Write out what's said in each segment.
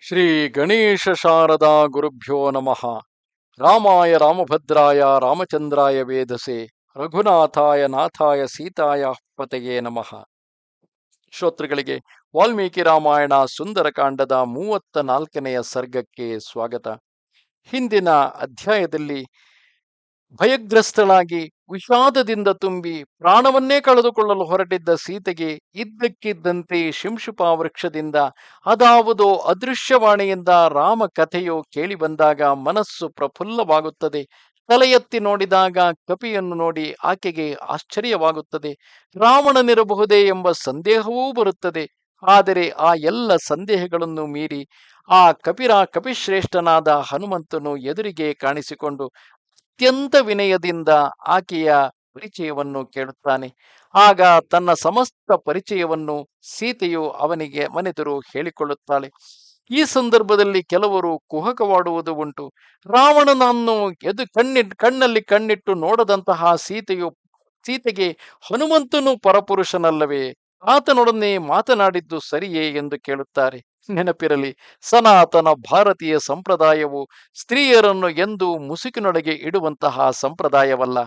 ಶ್ರೀ ಗಣೇಶ ಶಾರದಾ ಗುರುಭ್ಯೋ ನಮಃ. ರಾಮಾಯ ರಾಮಭದ್ರಾಯ ರಾಮಚಂದ್ರಾಯ ವೇದಸೆ ರಘುನಾಥಾಯ ನಾಥಾಯ ಸೀತಾಯ ಪತೆಯೇ ನಮಃ. ಶ್ರೋತೃಗಳಿಗೆ ವಾಲ್ಮೀಕಿ ರಾಮಾಯಣ ಸುಂದರಕಾಂಡದ ಮೂವತ್ತ ನಾಲ್ಕನೆಯ ಸರ್ಗಕ್ಕೆ ಸ್ವಾಗತ. ಹಿಂದಿನ ಅಧ್ಯಾಯದಲ್ಲಿ ಭಯಗ್ರಸ್ತಳಾಗಿ ವಿಷಾದದಿಂದ ತುಂಬಿ ಪ್ರಾಣವನ್ನೇ ಕಳೆದುಕೊಳ್ಳಲು ಹೊರಟಿದ್ದ ಸೀತೆಗೆ ಇದ್ದಕ್ಕಿದ್ದಂತೆ ಶಿಂಶುಪಾ ವೃಕ್ಷದಿಂದ ಅದಾವುದೋ ಅದೃಶ್ಯವಾಣಿಯಿಂದ ರಾಮ ಕಥೆಯು ಕೇಳಿ ಬಂದಾಗ ಮನಸ್ಸು ಪ್ರಫುಲ್ಲವಾಗುತ್ತದೆ. ತಲೆ ಎತ್ತಿ ನೋಡಿದಾಗ ಕಪಿಯನ್ನು ನೋಡಿ ಆಕೆಗೆ ಆಶ್ಚರ್ಯವಾಗುತ್ತದೆ. ರಾವಣನಿರಬಹುದೇ ಎಂಬ ಸಂದೇಹವೂ ಬರುತ್ತದೆ. ಆದರೆ ಆ ಎಲ್ಲ ಸಂದೇಹಗಳನ್ನು ಮೀರಿ ಆ ಕಪಿರ ಕಪಿಶ್ರೇಷ್ಠನಾದ ಹನುಮಂತನು ಎದುರಿಗೆ ಕಾಣಿಸಿಕೊಂಡು ಅತ್ಯಂತ ವಿನಯದಿಂದ ಆಕೆಯ ಪರಿಚಯವನ್ನು ಕೇಳುತ್ತಾನೆ. ಆಗ ತನ್ನ ಸಮಸ್ತ ಪರಿಚಯವನ್ನು ಸೀತೆಯು ಅವನಿಗೆ ಮನೆದರು ಹೇಳಿಕೊಳ್ಳುತ್ತಾಳೆ. ಈ ಸಂದರ್ಭದಲ್ಲಿ ಕೆಲವರು ಕುಹಕವಾಡುವುದು ಉಂಟು. ರಾವಣನನ್ನು ಎದು ಕಣ್ಣಿ, ಕಣ್ಣಲ್ಲಿ ಕಣ್ಣಿಟ್ಟು ನೋಡದಂತಹ ಸೀತೆಯು, ಸೀತೆಗೆ ಹನುಮಂತನು ಪರಪುರುಷನಲ್ಲವೇ? ಆತನೊಡನೆ ಮಾತನಾಡಿದ್ದು ಸರಿಯೇ ಎಂದು ಕೇಳುತ್ತಾರೆ. ನೆನಪಿರಲಿ ಸನಾತನ ಭಾರತೀಯ ಸಂಪ್ರದಾಯವು ಸ್ತ್ರೀಯರನ್ನು ಎಂದು ಮುಸುಕಿನೊಳಗೆ ಇಡುವಂತಹ ಸಂಪ್ರದಾಯವಲ್ಲ.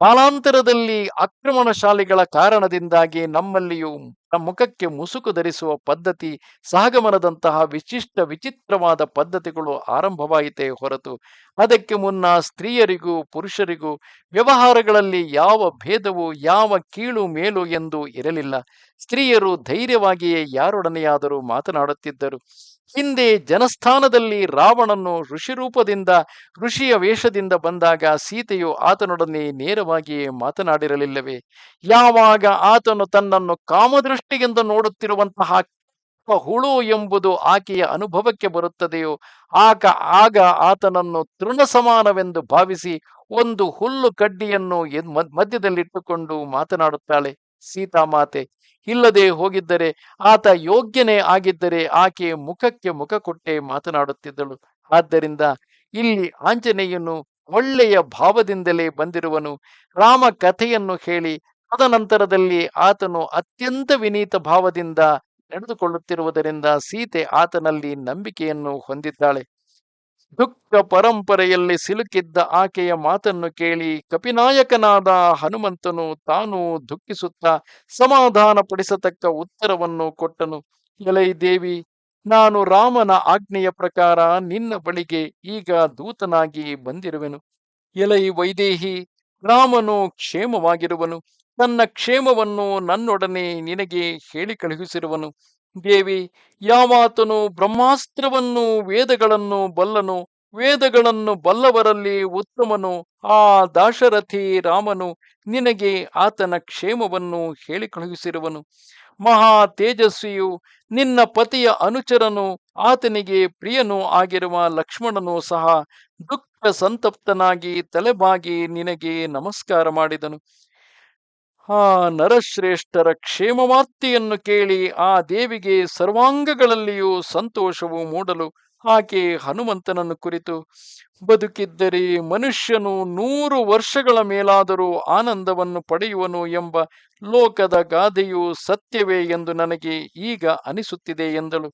ಕಾಲಾಂತರದಲ್ಲಿ ಆಕ್ರಮಣಶಾಲಿಗಳ ಕಾರಣದಿಂದಾಗಿ ನಮ್ಮಲ್ಲಿಯೂ ಮುಖಕ್ಕೆ ಮುಸುಕು ಧರಿಸುವ ಪದ್ಧತಿ ಸಹಗಮನದಂತಹ ವಿಶಿಷ್ಟ ವಿಚಿತ್ರವಾದ ಪದ್ಧತಿಗಳು ಆರಂಭವಾಯಿತೇ ಹೊರತು, ಅದಕ್ಕೆ ಮುನ್ನ ಸ್ತ್ರೀಯರಿಗೂ ಪುರುಷರಿಗೂ ವ್ಯವಹಾರಗಳಲ್ಲಿ ಯಾವ ಭೇದವು ಯಾವ ಕೀಳು ಮೇಲು ಎಂದು ಇರಲಿಲ್ಲ. ಸ್ತ್ರೀಯರು ಧೈರ್ಯವಾಗಿಯೇ ಯಾರೊಡನೆಯಾದರೂ ಮಾತನಾಡುತ್ತಿದ್ದರು. ಹಿಂದೆ ಜನಸ್ಥಾನದಲ್ಲಿ ರಾವಣನು ಋಷಿರೂಪದಿಂದ ಋಷಿಯ ವೇಷದಿಂದ ಬಂದಾಗ ಸೀತೆಯು ಆತನೊಡನೆ ನೇರವಾಗಿಯೇ ಮಾತನಾಡಿರಲಿಲ್ಲವೇ? ಯಾವಾಗ ಆತನು ತನ್ನನ್ನು ಕಾಮದೃಷ್ಟಿಯಿಂದ ನೋಡುತ್ತಿರುವಂತಹ ಹುಳು ಎಂಬುದು ಆಕೆಯ ಅನುಭವಕ್ಕೆ ಬರುತ್ತದೆಯೋ ಆಗ ಆಗ ಆತನನ್ನು ತೃಣ ಸಮಾನವೆಂದು ಭಾವಿಸಿ ಒಂದು ಹುಲ್ಲು ಕಡ್ಡಿಯನ್ನು ಮಧ್ಯದಲ್ಲಿಟ್ಟುಕೊಂಡು ಮಾತನಾಡುತ್ತಾಳೆ. ಸೀತಾಮಾತೆ ಇಲ್ಲದೆ ಹೋಗಿದ್ದರೆ ಆತ ಯೋಗ್ಯನೇ ಆಗಿದ್ದರೆ ಆಕೆ ಮುಖಕ್ಕೆ ಮುಖ ಕೊಟ್ಟೆ ಮಾತನಾಡುತ್ತಿದ್ದಳು. ಆದ್ದರಿಂದ ಇಲ್ಲಿ ಆಂಜನೇಯನು ಒಳ್ಳೆಯ ಭಾವದಿಂದಲೇ ಬಂದಿರುವನು. ರಾಮ ಕಥೆಯನ್ನು ಹೇಳಿ, ತದನಂತರದಲ್ಲಿ ಆತನು ಅತ್ಯಂತ ವಿನೀತ ಭಾವದಿಂದ ನಡೆದುಕೊಳ್ಳುತ್ತಿರುವುದರಿಂದ ಸೀತೆ ಆತನಲ್ಲಿ ನಂಬಿಕೆಯನ್ನು ಹೊಂದಿದ್ದಾಳೆ. ದುಃಖ ಪರಂಪರೆಯಲ್ಲಿ ಸಿಲುಕಿದ್ದ ಆಕೆಯ ಮಾತನ್ನು ಕೇಳಿ ಕಪಿನಾಯಕನಾದ ಹನುಮಂತನು ತಾನು ದುಃಖಿಸುತ್ತಾ ಸಮಾಧಾನ ಪಡಿಸತಕ್ಕ ಉತ್ತರವನ್ನು ಕೊಟ್ಟನು. ಎಲೈ ದೇವಿ, ನಾನು ರಾಮನ ಆಜ್ಞೆಯ ಪ್ರಕಾರ ನಿನ್ನ ಬಳಿಗೆ ಈಗ ದೂತನಾಗಿ ಬಂದಿರುವೆನು. ಎಲೈ ವೈದೇಹಿ, ರಾಮನು ಕ್ಷೇಮವಾಗಿರುವನು. ತನ್ನ ಕ್ಷೇಮವನ್ನು ನನ್ನೊಡನೆ ನಿನಗೆ ಹೇಳಿ ಕಳುಹಿಸಿರುವನು ದೇವಿ, ಯಾವಾತನು ಬ್ರಹ್ಮಾಸ್ತ್ರವನ್ನು, ವೇದಗಳನ್ನು ಬಲ್ಲನು, ವೇದಗಳನ್ನು ಬಲ್ಲವರಲ್ಲಿ ಉತ್ತಮನು, ಆ ದಾಶರಥಿ ರಾಮನು ನಿನಗೆ ಆತನ ಕ್ಷೇಮವನ್ನು ಹೇಳಿ ಕಳುಹಿಸಿರುವನು. ಮಹಾ ತೇಜಸ್ವಿಯು ನಿನ್ನ ಪತಿಯ ಅನುಚರನು, ಆತನಿಗೆ ಪ್ರಿಯನೂ ಆಗಿರುವ ಲಕ್ಷ್ಮಣನು ಸಹ ದುಃಖ ಸಂತಪ್ತನಾಗಿ ತಲೆಬಾಗಿ ನಿನಗೆ ನಮಸ್ಕಾರ ಮಾಡಿದನು. ಆ ನರಶ್ರೇಷ್ಠರ ಕ್ಷೇಮವಾರ್ತೆಯನ್ನು ಕೇಳಿ ಆ ದೇವಿಗೆ ಸರ್ವಾಂಗಗಳಲ್ಲಿಯೂ ಸಂತೋಷವು ಮೂಡಲು ಆಕೆ ಹನುಮಂತನನ್ನು ಕುರಿತು, ಬದುಕಿದ್ದರೆ ಮನುಷ್ಯನು ನೂರು ವರ್ಷಗಳ ಮೇಲಾದರೂ ಆನಂದವನ್ನು ಪಡೆಯುವನು ಎಂಬ ಲೋಕದ ಗಾದೆಯು ಸತ್ಯವೇ ಎಂದು ನನಗೆ ಈಗ ಅನಿಸುತ್ತಿದೆ ಎಂದಳು.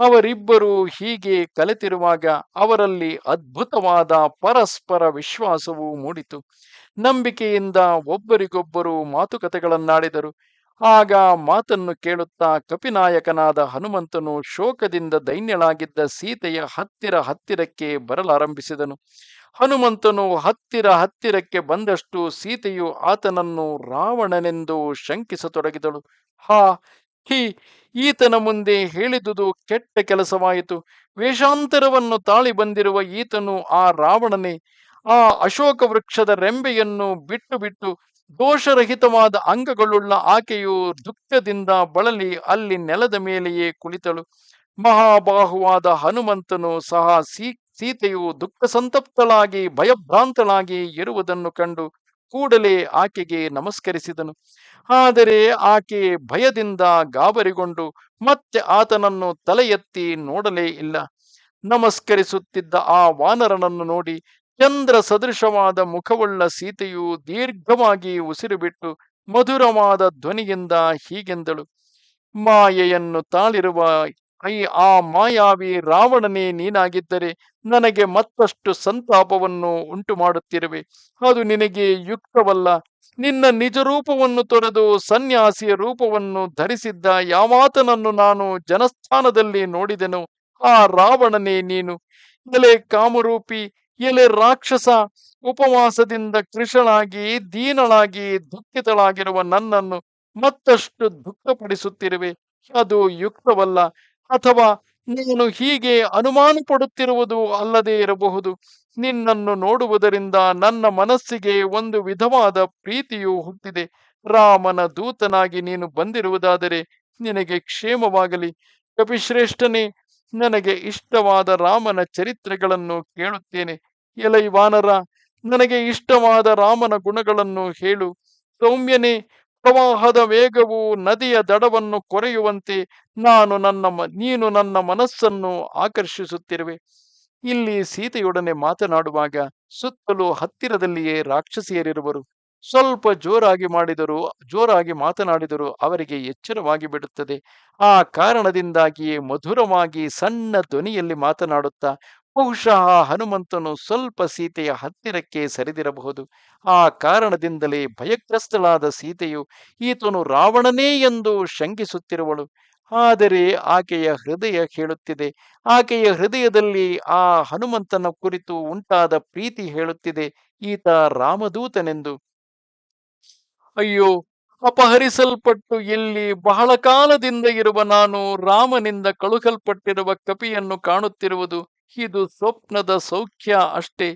ಅವರಿಬ್ಬರು ಹೀಗೆ ಕಲಿತಿರುವಾಗ ಅವರಲ್ಲಿ ಅದ್ಭುತವಾದ ಪರಸ್ಪರ ವಿಶ್ವಾಸವು ಮೂಡಿತು. ನಂಬಿಕೆಯಿಂದ ಒಬ್ಬರಿಗೊಬ್ಬರು ಮಾತುಕತೆಗಳನ್ನಾಡಿದರು. ಆಗ ಮಾತನ್ನು ಕೇಳುತ್ತಾ ಕಪಿನಾಯಕನಾದ ಹನುಮಂತನು ಶೋಕದಿಂದ ದೈನ್ಯಳಾಗಿದ್ದ ಸೀತೆಯ ಹತ್ತಿರ ಹತ್ತಿರಕ್ಕೆ ಬರಲಾರಂಭಿಸಿದನು. ಹನುಮಂತನು ಹತ್ತಿರ ಹತ್ತಿರಕ್ಕೆ ಬಂದಷ್ಟು ಸೀತೆಯು ಆತನನ್ನು ರಾವಣನೆಂದು ಶಂಕಿಸತೊಡಗಿದಳು. ಹಾ ಹಿ, ಈತನ ಮುಂದೆ ಹೇಳಿದುದು ಕೆಟ್ಟ ಕೆಲಸವಾಯಿತು. ವೇಷಾಂತರವನ್ನು ತಾಳಿ ಬಂದಿರುವ ಈತನು ಆ ರಾವಣನೇ. ಆ ಅಶೋಕ ವೃಕ್ಷದ ರೆಂಬೆಯನ್ನು ಬಿಟ್ಟು ಬಿಟ್ಟು ದೋಷರಹಿತವಾದ ಅಂಗಗಳುಳ್ಳ ಆಕೆಯು ದುಃಖದಿಂದ ಬಳಲಿ ಅಲ್ಲಿ ನೆಲದ ಮೇಲೆಯೇ ಕುಳಿತಳು. ಮಹಾಬಾಹುವಾದ ಹನುಮಂತನು ಸಹ ಸೀ, ಸೀತೆಯು ದುಃಖ ಸಂತಪ್ತಳಾಗಿ ಭಯಭ್ರಾಂತಳಾಗಿ ಇರುವುದನ್ನು ಕಂಡು ಕೂಡಲೇ ಆಕೆಗೆ ನಮಸ್ಕರಿಸಿದನು. ಆದರೆ ಆಕೆ ಭಯದಿಂದ ಗಾಬರಿಗೊಂಡು ಮತ್ತೆ ಆತನನ್ನು ತಲೆ ಎತ್ತಿ ನೋಡಲೇ ಇಲ್ಲ. ನಮಸ್ಕರಿಸುತ್ತಿದ್ದ ಆ ವಾನರನನ್ನು ನೋಡಿ ಚಂದ್ರ ಸದೃಶವಾದ ಮುಖವುಳ್ಳ ಸೀತೆಯು ದೀರ್ಘವಾಗಿ ಉಸಿರು ಬಿಟ್ಟು ಮಧುರವಾದ ಧ್ವನಿಯಿಂದ ಹೀಗೆಂದಳು. ಮಾಯೆಯನ್ನು ತಾಳಿರುವ ಐ ಆ ಮಾಯಾವಿ ರಾವಣನೇ ನೀನಾಗಿದ್ದರೆ ನನಗೆ ಮತ್ತಷ್ಟು ಸಂತಾಪವನ್ನು ಉಂಟು ಮಾಡುತ್ತಿರುವೆ ಅದು ನಿನಗೆ ಯುಕ್ತವಲ್ಲ. ನಿನ್ನ ನಿಜ ರೂಪವನ್ನು ತೊರೆದು ಸನ್ಯಾಸಿಯ ರೂಪವನ್ನು ಧರಿಸಿದ್ದ ಯಾವಾತನನ್ನು ನಾನು ಜನಸ್ಥಾನದಲ್ಲಿ ನೋಡಿದೆನು, ಆ ರಾವಣನೇ ನೀನು. ಎಲೆ ಕಾಮರೂಪಿ, ಎಲೆ ರಾಕ್ಷಸ, ಉಪವಾಸದಿಂದ ಕೃಷಳಾಗಿ ದೀನಳಾಗಿ ದುಃಖಿತಳಾಗಿರುವ ನನ್ನನ್ನು ಮತ್ತಷ್ಟು ದುಃಖಪಡಿಸುತ್ತಿರುವೆ. ಅದು ಯುಕ್ತವಲ್ಲ. ಅಥವಾ ನೀನು ಹೀಗೆ ಅನುಮಾನ ಪಡುತ್ತಿರುವುದು ಅಲ್ಲದೆ ಇರಬಹುದು. ನಿನ್ನನ್ನು ನೋಡುವುದರಿಂದ ನನ್ನ ಮನಸ್ಸಿಗೆ ಒಂದು ವಿಧವಾದ ಪ್ರೀತಿಯು ಹುಟ್ಟಿದೆ. ರಾಮನ ದೂತನಾಗಿ ನೀನು ಬಂದಿರುವುದಾದರೆ ನಿನಗೆ ಕ್ಷೇಮವಾಗಲಿ. ಕಪಿಶ್ರೇಷ್ಠನೇ, ನನಗೆ ಇಷ್ಟವಾದ ರಾಮನ ಚರಿತ್ರೆಗಳನ್ನು ಕೇಳುತ್ತೇನೆ. ಎಲೈವಾನರ ನನಗೆ ಇಷ್ಟವಾದ ರಾಮನ ಗುಣಗಳನ್ನು ಹೇಳು. ಸೌಮ್ಯನೇ ಪ್ರವಾಹದ ವೇಗವು ನದಿಯ ದಡವನ್ನು ಕೊರೆಯುವಂತೆ ನಾನು ನನ್ನ ನೀನು ನನ್ನ ಮನಸ್ಸನ್ನು ಆಕರ್ಷಿಸುತ್ತಿರುವೆ. ಇಲ್ಲಿ ಸೀತೆಯೊಡನೆ ಮಾತನಾಡುವಾಗ ಸುತ್ತಲೂ ಹತ್ತಿರದಲ್ಲಿಯೇ ರಾಕ್ಷಸಿಯರಿರುವರು. ಸ್ವಲ್ಪ ಜೋರಾಗಿ ಮಾಡಿದರೂ, ಜೋರಾಗಿ ಮಾತನಾಡಿದರು ಅವರಿಗೆ ಎಚ್ಚರವಾಗಿ ಬಿಡುತ್ತದೆ. ಆ ಕಾರಣದಿಂದಾಗಿಯೇ ಮಧುರವಾಗಿ ಸಣ್ಣ ಧ್ವನಿಯಲ್ಲಿ ಮಾತನಾಡುತ್ತಾ ಬಹುಶಃ ಹನುಮಂತನು ಸ್ವಲ್ಪ ಸೀತೆಯ ಹತ್ತಿರಕ್ಕೆ ಸರಿದಿರಬಹುದು. ಆ ಕಾರಣದಿಂದಲೇ ಭಯಗ್ರಸ್ತಳಾದ ಸೀತೆಯು ಈತನು ರಾವಣನೇ ಎಂದು ಶಂಕಿಸುತ್ತಿರುವಳು. ಆದರೆ ಆಕೆಯ ಹೃದಯ ಹೇಳುತ್ತಿದೆ. ಆಕೆಯ ಹೃದಯದಲ್ಲಿ ಆ ಹನುಮಂತನ ಕುರಿತು ಉಂಟಾದ ಪ್ರೀತಿ ಹೇಳುತ್ತಿದೆ. ಈತ ರಾಮದೂತನೆಂದು. ಅಯ್ಯೋ, ಅಪಹರಿಸಲ್ಪಟ್ಟು ಇಲ್ಲಿ ಬಹಳ ಕಾಲದಿಂದ ಇರುವ ನಾನು ರಾಮನಿಂದ ಕಳುಹಲ್ಪಟ್ಟಿರುವ ಕಪಿಯನ್ನು ಕಾಣುತ್ತಿರುವುದು ಇದು ಸ್ವಪ್ನದ ಸೌಖ್ಯ ಅಷ್ಟೇ.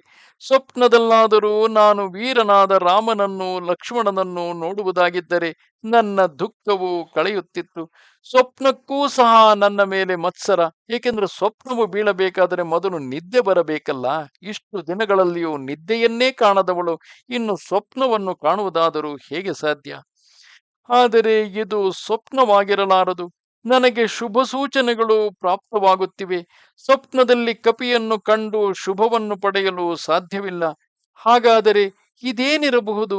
ಸ್ವಪ್ನದಲ್ಲಾದರೂ ನಾನು ವೀರನಾದ ರಾಮನನ್ನು, ಲಕ್ಷ್ಮಣನನ್ನು ನೋಡುವುದಾಗಿದ್ದರೆ ನನ್ನ ದುಃಖವು ಕಳೆಯುತ್ತಿತ್ತು. ಸ್ವಪ್ನಕ್ಕೂ ಸಹ ನನ್ನ ಮೇಲೆ ಮತ್ಸರ. ಏಕೆಂದರೆ ಸ್ವಪ್ನವು ಬೀಳಬೇಕಾದರೆ ಮೊದಲು ನಿದ್ದೆ ಬರಬೇಕಲ್ಲ. ಇಷ್ಟು ದಿನಗಳಲ್ಲಿಯೂ ನಿದ್ದೆಯನ್ನೇ ಕಾಣದವಳು. ಇನ್ನು ಸ್ವಪ್ನವನ್ನು ಕಾಣುವುದಾದರೂ ಹೇಗೆ ಸಾಧ್ಯ? ಆದರೆ ಇದು ಸ್ವಪ್ನವಾಗಿರಲಾರದು. ನನಗೆ ಶುಭ ಸೂಚನೆಗಳು ಪ್ರಾಪ್ತವಾಗುತ್ತಿವೆ. ಸ್ವಪ್ನದಲ್ಲಿ ಕಪಿಯನ್ನು ಕಂಡು ಶುಭವನ್ನು ಪಡೆಯಲು ಸಾಧ್ಯವಿಲ್ಲ. ಹಾಗಾದರೆ ಇದೇನಿರಬಹುದು?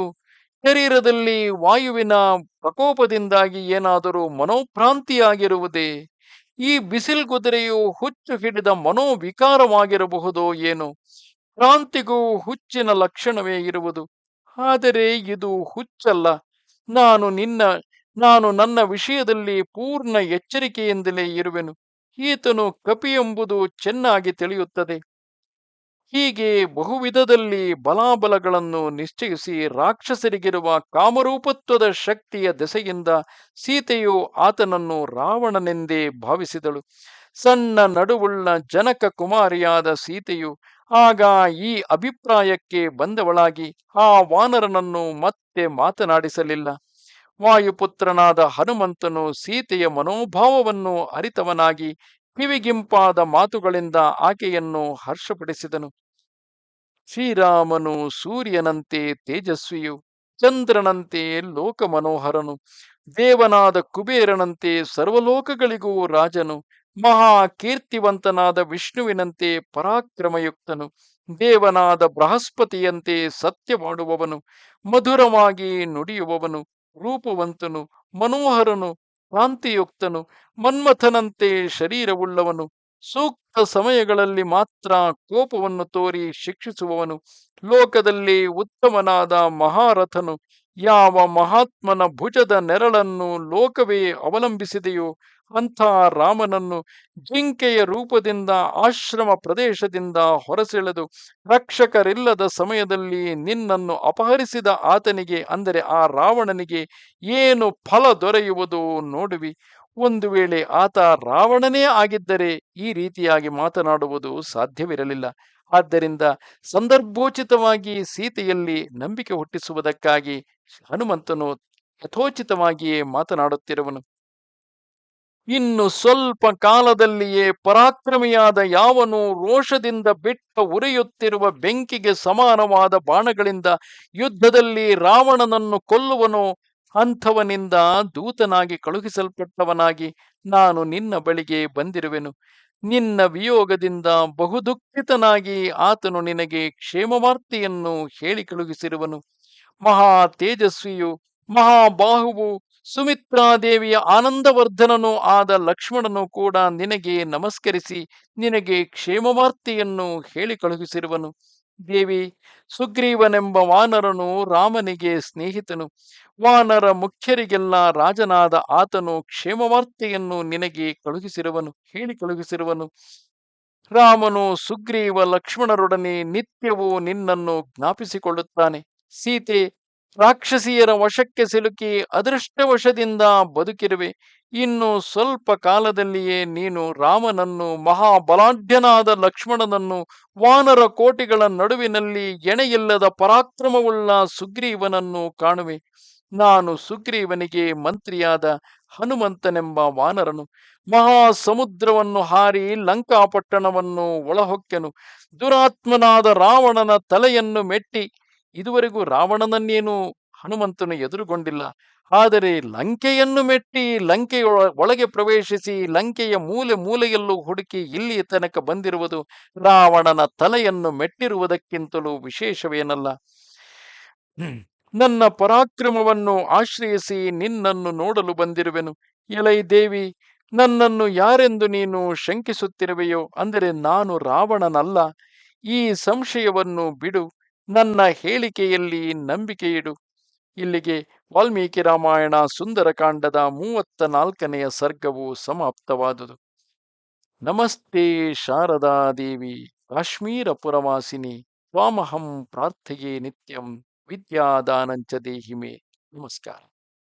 ಶರೀರದಲ್ಲಿ ವಾಯುವಿನ ಪ್ರಕೋಪದಿಂದಾಗಿ ಏನಾದರೂ ಮನೋಭ್ರಾಂತಿಯಾಗಿರುವುದೇ? ಈ ಬಿಸಿಲ್ಗುದುರೆಯು ಹುಚ್ಚು ಹಿಡಿದ ಮನೋವಿಕಾರವಾಗಿರಬಹುದೋ ಏನು? ಕ್ರಾಂತಿಗೂ ಹುಚ್ಚಿನ ಲಕ್ಷಣವೇ ಇರುವುದು. ಆದರೆ ಇದು ಹುಚ್ಚಲ್ಲ. ನಾನು ನಿನ್ನ ನಾನು ನನ್ನ ವಿಷಯದಲ್ಲಿ ಪೂರ್ಣ ಎಚ್ಚರಿಕೆಯಿಂದಲೇ ಇರುವೆನು. ಈತನು ಕಪಿ ಎಂಬುದು ಚೆನ್ನಾಗಿ ತಿಳಿಯುತ್ತದೆ. ಹೀಗೆ ಬಹುವಿಧದಲ್ಲಿ ಬಲಾಬಲಗಳನ್ನು ನಿಶ್ಚಯಿಸಿ ರಾಕ್ಷಸರಿಗಿರುವ ಕಾಮರೂಪತ್ವದ ಶಕ್ತಿಯ ದೆಸೆಯಿಂದ ಸೀತೆಯು ಆತನನ್ನು ರಾವಣನೆಂದೇ ಭಾವಿಸಿದಳು. ಸಣ್ಣ ನಡುವುಳ್ಳ ಜನಕ ಕುಮಾರಿಯಾದ ಸೀತೆಯು ಆಗ ಈ ಅಭಿಪ್ರಾಯಕ್ಕೆ ಬಂದವಳಾಗಿ ಆ ವಾನರನನ್ನು ಮತ್ತೆ ಮಾತನಾಡಿಸಲಿಲ್ಲ. ವಾಯುಪುತ್ರನಾದ ಹನುಮಂತನು ಸೀತೆಯ ಮನೋಭಾವವನ್ನು ಅರಿತವನಾಗಿ ಕಿವಿಗಿಂಪಾದ ಮಾತುಗಳಿಂದ ಆಕೆಯನ್ನು ಹರ್ಷಪಡಿಸಿದನು. ಶ್ರೀರಾಮನು ಸೂರ್ಯನಂತೆ ತೇಜಸ್ವಿಯು, ಚಂದ್ರನಂತೆ ಲೋಕ ಮನೋಹರನು ದೇವನಾದ ಕುಬೇರನಂತೆ ಸರ್ವಲೋಕಗಳಿಗೂ ರಾಜನು ಮಹಾ ಕೀರ್ತಿವಂತನಾದ ವಿಷ್ಣುವಿನಂತೆ ಪರಾಕ್ರಮಯುಕ್ತನು, ದೇವನಾದ ಬೃಹಸ್ಪತಿಯಂತೆ ಸತ್ಯ ಮಾಡುವವನು ಮಧುರವಾಗಿ ನುಡಿಯುವವನು ರೂಪವಂತನು, ಮನೋಹರನು ಕಾಂತಿಯುಕ್ತನು ಮನ್ಮಥನಂತೆ ಶರೀರವುಳ್ಳವನು, ಸೂಕ್ತ ಸಮಯಗಳಲ್ಲಿ ಮಾತ್ರ ಕೋಪವನ್ನು ತೋರಿ ಶಿಕ್ಷಿಸುವವನು, ಲೋಕದಲ್ಲಿ ಉತ್ತಮನಾದ ಮಹಾರಥನು, ಯಾವ ಮಹಾತ್ಮನ ಭುಜದ ನೆರಳನ್ನು ಲೋಕವೇ ಅವಲಂಬಿಸಿದೆಯೋ ಅಂಥ ರಾಮನನ್ನು ಜಿಂಕೆಯ ರೂಪದಿಂದ, ಆಶ್ರಮ ಪ್ರದೇಶದಿಂದ ಹೊರಸೆಳೆದು, ರಕ್ಷಕರಿಲ್ಲದ ಸಮಯದಲ್ಲಿ ನಿನ್ನನ್ನು ಅಪಹರಿಸಿದ ಆತನಿಗೆ, ಅಂದರೆ ಆ ರಾವಣನಿಗೆ ಏನು ಫಲ ದೊರೆಯುವುದು ನೋಡುವಿ. ಒಂದು ವೇಳೆ ಆತ ರಾವಣನೇ ಆಗಿದ್ದರೆ ಈ ರೀತಿಯಾಗಿ ಮಾತನಾಡುವುದು ಸಾಧ್ಯವಿರಲಿಲ್ಲ. ಆದ್ದರಿಂದ ಸಂದರ್ಭೋಚಿತವಾಗಿ ಸೀತೆಯಲ್ಲಿ ನಂಬಿಕೆ ಹುಟ್ಟಿಸುವುದಕ್ಕಾಗಿ ಹನುಮಂತನು ಯಥೋಚಿತವಾಗಿಯೇ ಮಾತನಾಡುತ್ತಿರುವನು. ಇನ್ನು ಸ್ವಲ್ಪ ಕಾಲದಲ್ಲಿಯೇ ಪರಾಕ್ರಮಿಯಾದ ಯಾವನು ರೋಷದಿಂದ ಬಿಟ್ಟ ಉರಿಯುತ್ತಿರುವ ಬೆಂಕಿಗೆ ಸಮಾನವಾದ ಬಾಣಗಳಿಂದ ಯುದ್ಧದಲ್ಲಿ ರಾವಣನನ್ನು ಕೊಲ್ಲುವನು. ಅಂಥವನಿಂದ ದೂತನಾಗಿ ಕಳುಹಿಸಲ್ಪಟ್ಟವನಾಗಿ ನಾನು ನಿನ್ನ ಬಳಿಗೆ ಬಂದಿರುವೆನು. ನಿನ್ನ ವಿಯೋಗದಿಂದ ಬಹುದುಃಖಿತನಾಗಿ ಆತನು ನಿನಗೆ ಕ್ಷೇಮವಾರ್ತೆಯನ್ನು ಹೇಳಿ ಕಳುಹಿಸಿರುವನು ಮಹಾ ತೇಜಸ್ವಿಯು ಮಹಾಬಾಹುವು ಸುಮಿತ್ರಾದೇವಿಯ ಆನಂದವರ್ಧನನು ಆದ ಲಕ್ಷ್ಮಣನು ಕೂಡ ನಿನಗೆ ನಮಸ್ಕರಿಸಿ, ನಿನಗೆ ಕ್ಷೇಮವಾರ್ತೆಯನ್ನು ಹೇಳಿ ಕಳುಹಿಸಿರುವನು. ದೇವಿ, ಸುಗ್ರೀವನೆಂಬ ವಾನರನು ರಾಮನಿಗೆ ಸ್ನೇಹಿತನು. ವಾನರ ಮುಖ್ಯರಿಗೆಲ್ಲ ರಾಜನಾದ ಆತನು ಕ್ಷೇಮವಾರ್ತೆಯನ್ನು ನಿನಗೆ ಕಳುಹಿಸಿರುವನು, ಹೇಳಿ ಕಳುಹಿಸಿರುವನು. ರಾಮನು ಸುಗ್ರೀವ ಲಕ್ಷ್ಮಣರೊಡನೆ ನಿತ್ಯವೂ ನಿನ್ನನ್ನು ಜ್ಞಾಪಿಸಿಕೊಳ್ಳುತ್ತಾನೆ. ಸೀತೆ ರಾಕ್ಷಸಿಯರ ವಶಕ್ಕೆ ಸಿಲುಕಿ ಅದೃಷ್ಟವಶದಿಂದ ಬದುಕಿರುವೆ. ಇನ್ನು ಸ್ವಲ್ಪ ಕಾಲದಲ್ಲಿಯೇ ನೀನು ರಾಮನನ್ನು, ಮಹಾಬಲಾಢ್ಯನಾದ ಲಕ್ಷ್ಮಣನನ್ನು, ವಾನರ ಕೋಟಿಗಳ ನಡುವಿನಲ್ಲಿ ಎಣೆಯಿಲ್ಲದ ಪರಾಕ್ರಮವುಳ್ಳ ಸುಗ್ರೀವನನ್ನು ಕಾಣುವೆ. ನಾನು ಸುಗ್ರೀವನಿಗೆ ಮಂತ್ರಿಯಾದ ಹನುಮಂತನೆಂಬ ವಾನರನು. ಮಹಾ ಸಮುದ್ರವನ್ನು ಹಾರಿ ಲಂಕಾಪಟ್ಟಣವನ್ನು ಒಳಹೊಕ್ಕೆನು. ದುರಾತ್ಮನಾದ ರಾವಣನ ತಲೆಯನ್ನು ಮೆಟ್ಟಿ ಇದುವರೆಗೂ ರಾವಣನನ್ನೇನು ಹನುಮಂತನು ಎದುರುಗೊಂಡಿಲ್ಲ. ಆದರೆ ಲಂಕೆಯನ್ನು ಮೆಟ್ಟಿ, ಲಂಕೆಯ ಒಳಗೆ ಪ್ರವೇಶಿಸಿ, ಲಂಕೆಯ ಮೂಲೆ ಮೂಲೆಯಲ್ಲೂ ಹುಡುಕಿ ಇಲ್ಲಿ ತನಕ ಬಂದಿರುವುದು ರಾವಣನ ತಲೆಯನ್ನು ಮೆಟ್ಟಿರುವುದಕ್ಕಿಂತಲೂ ವಿಶೇಷವೇನಲ್ಲ. ನನ್ನ ಪರಾಕ್ರಮವನ್ನು ಆಶ್ರಯಿಸಿ ನಿನ್ನನ್ನು ನೋಡಲು ಬಂದಿರುವೆನು. ಎಲೈ ದೇವಿ, ನನ್ನನ್ನು ಯಾರೆಂದು ನೀನು ಶಂಕಿಸುತ್ತಿರುವೆಯೋ, ಅಂದರೆ ನಾನು ರಾವಣನಲ್ಲ. ಈ ಸಂಶಯವನ್ನು ಬಿಡು. ನನ್ನ ಹೇಳಿಕೆಯಲ್ಲಿ ನಂಬಿಕೆಯಿಡು ಇಲ್ಲಿಗೆ ವಾಲ್ಮೀಕಿ ರಾಮಾಯಣ ಸುಂದರಕಾಂಡದ ಮೂವತ್ತ ನಾಲ್ಕನೆಯ ಸರ್ಗವು ಸಮಾಪ್ತವಾದುದು. ನಮಸ್ತೆ ಶಾರದಾ ದೇವಿ ಕಾಶ್ಮೀರ ಪುರವಾಸಿನಿ ತ್ವಾಮಹಂ ಪ್ರಾರ್ಥೆಯೇ ನಿತ್ಯಂ, ವಿದ್ಯಾದಾನಂಚ ದೇಹಿಮೆ. ನಮಸ್ಕಾರ.